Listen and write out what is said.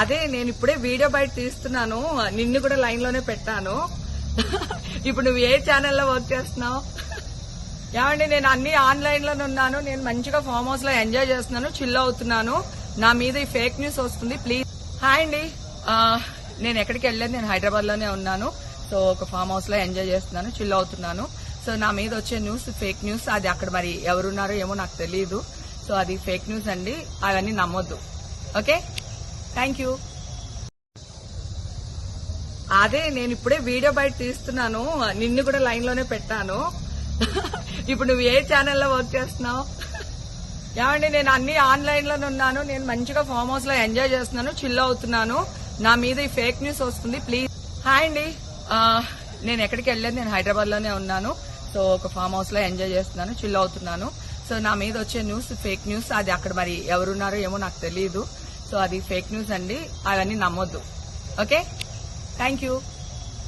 అదే నేను ఇప్పుడే వీడియో బయట తీస్తున్నాను. నిన్ను కూడా లైన్లోనే పెట్టాను. ఇప్పుడు నువ్వు ఏ ఛానల్లో వర్క్ చేస్తున్నావు? ఏమండి నేను అన్ని ఆన్లైన్లోనే ఉన్నాను. నేను మంచిగా ఫామ్ హౌస్లో ఎంజాయ్ చేస్తున్నాను చిల్ అవుతున్నాను. నా మీద ఈ ఫేక్ న్యూస్ వస్తుంది ప్లీజ్ హాయ్ అండి. నేను ఎక్కడికి వెళ్ళలేదు నేను హైదరాబాద్లోనే ఉన్నాను. సో ఒక ఫామ్ హౌస్లో ఎంజాయ్ చేస్తున్నాను చిల్ అవుతున్నాను. సో నా మీద వచ్చే న్యూస్ ఫేక్ న్యూస్ అది అక్కడ మరి ఎవరున్నారో ఏమో నాకు తెలియదు సో అది ఫేక్ న్యూస్ అండి. అవన్నీ నమ్మొద్దు. ఓకే థ్యాంక్ యూ అదే నేను ఇప్పుడే వీడియో బయట తీస్తున్నాను. నిన్ను కూడా లైన్లోనే పెట్టాను. ఇప్పుడు నువ్వు ఏ ఛానల్లో వర్క్ చేస్తున్నావు? ఏమండి నేను అన్ని ఆన్లైన్లోనే ఉన్నాను. నేను మంచిగా ఫామ్ హౌస్లో ఎంజాయ్ చేస్తున్నాను చిల్ అవుతున్నాను. నా మీద ఈ ఫేక్ న్యూస్ వస్తుంది ప్లీజ్ హాయ్ అండి. నేను ఎక్కడికి వెళ్ళలేదు నేను హైదరాబాద్లోనే ఉన్నాను. సో ఒక ఫామ్ హౌస్లో ఎంజాయ్ చేస్తున్నాను చిల్ అవుతున్నాను. సో నా మీద వచ్చే న్యూస్ ఫేక్ న్యూస్ అది అక్కడ మరి ఎవరున్నారో ఏమో నాకు తెలియదు సో అది ఫేక్ న్యూస్ అండి. అవన్నీ నమ్మొద్దు. Okay thank you